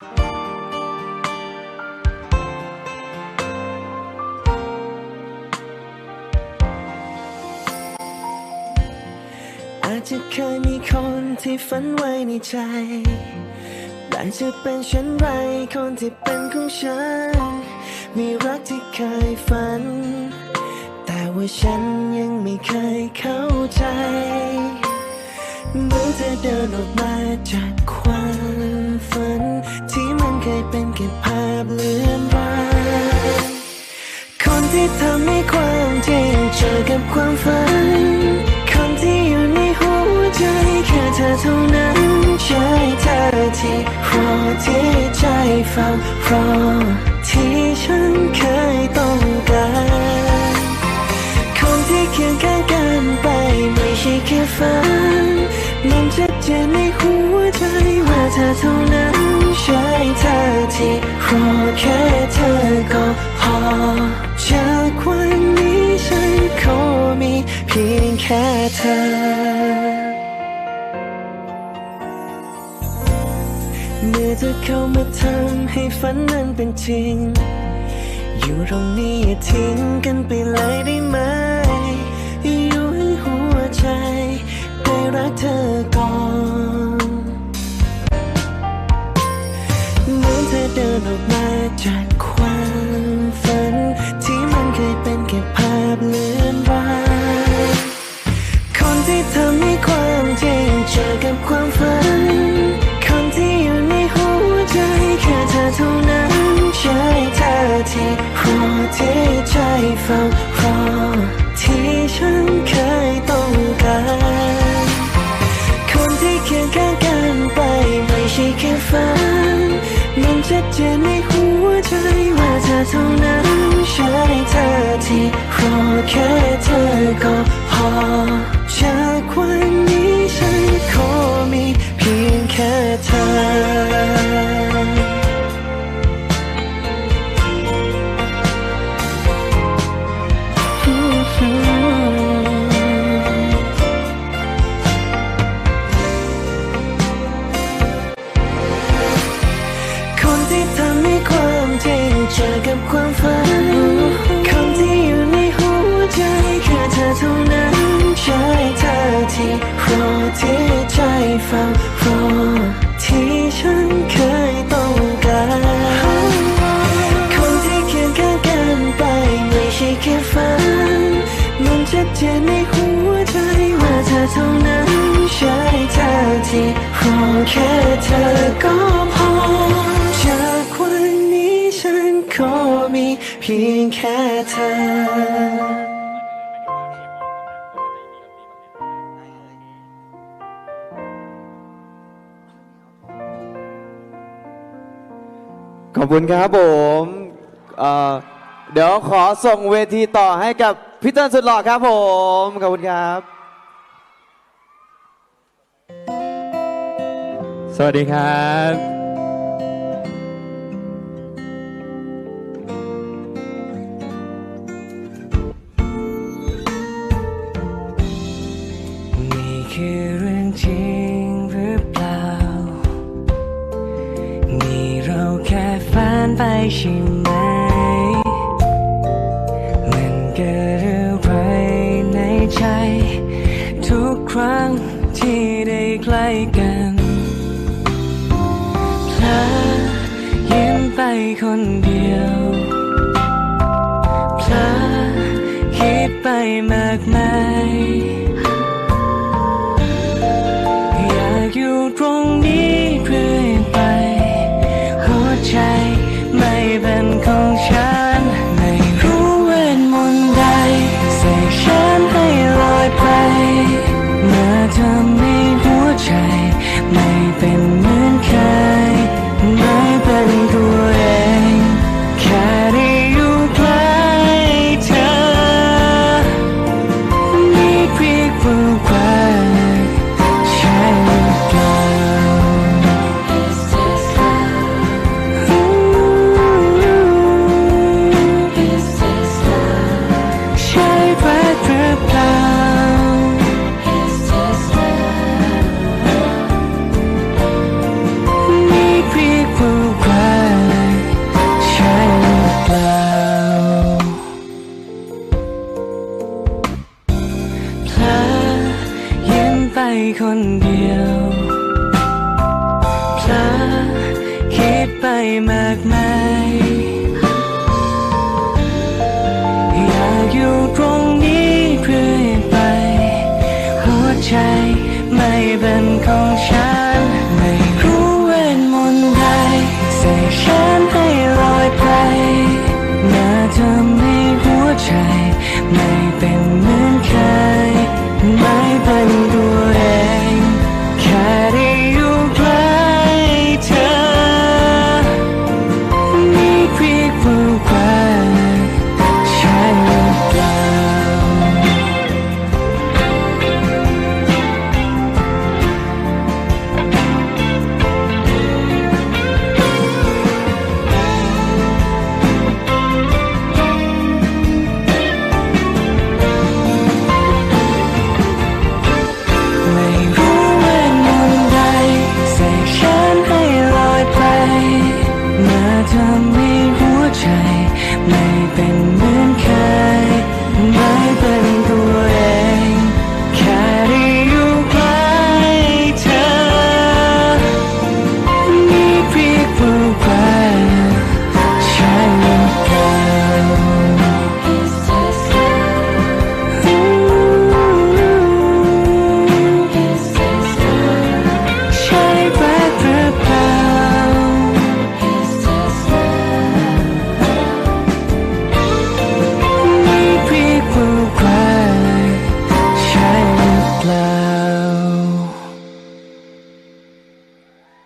อาจจะเคยมีคนที่ฝันไว้ในใจ แต่จะเป็นเช่นไรคนที่เป็นของฉัน มีรักที่เคยฝัน แต่ว่าฉันยังไม่เคยเข้าใจ เมื่อเธอเดินออกมาจากความฝัน ที่มันเคยเป็นแค่ภาพเลือนรางคนที่ทำให้ความจริงเจอกับความฝันคนที่อยู่ในหัวใจแค่เธอเท่านั้นใช่เธอที่รอที่ใจเฝ้ารอที่ฉันเคยต้องการคนที่เคียงข้างกันไปไม่ใช่แค่ฝัน มันชัดเจนในหัวใจว่าเธอเท่านั้นใช่เธอที่รอแค่เธอก็พอ จากวันนี้ฉันขอมีเพียงแค่เธอเมื่อเธอเข้ามาทำให้ฝันนั้นเป็นจริง อยู่ตรงนี้อย่าทิ้งกันไปเลยได้ไหม อยู่ให้หัวใจ รักเธอก่อนเหมือนเธอเดินออกมาจาก ดเจนในหัวใจว่าเธอเท่านั้นใช่เธอที่รอแค่เธอก็พอ เธอเท่านั้นใช่เธอที่รอที่ใจเฝ้ารอที่ฉันเคยต้องการคนที่เคียงข้างกันไปไม่ใช่แค่ฝันมันชัดเจนในหัวใจว่าเธอเท่านั้นใช่เธอที่รอแค่เธอก็พอจากวันนี้ฉันขอมีเพียงแค่เธอ ขอบคุณครับผมเอ่อเดี๋ยวขอส่งเวทีต่อให้กับพี่เติ้ลสุดหล่อครับผม ขอบคุณครับ สวัสดีครับ ไปใช่ไหม มันเกิดอะไรในใจ ทุกครั้งที่ได้ใกล้กันเพลอยิ้มไปคนเดียวเพลอคิดไปมากมาย มากมาย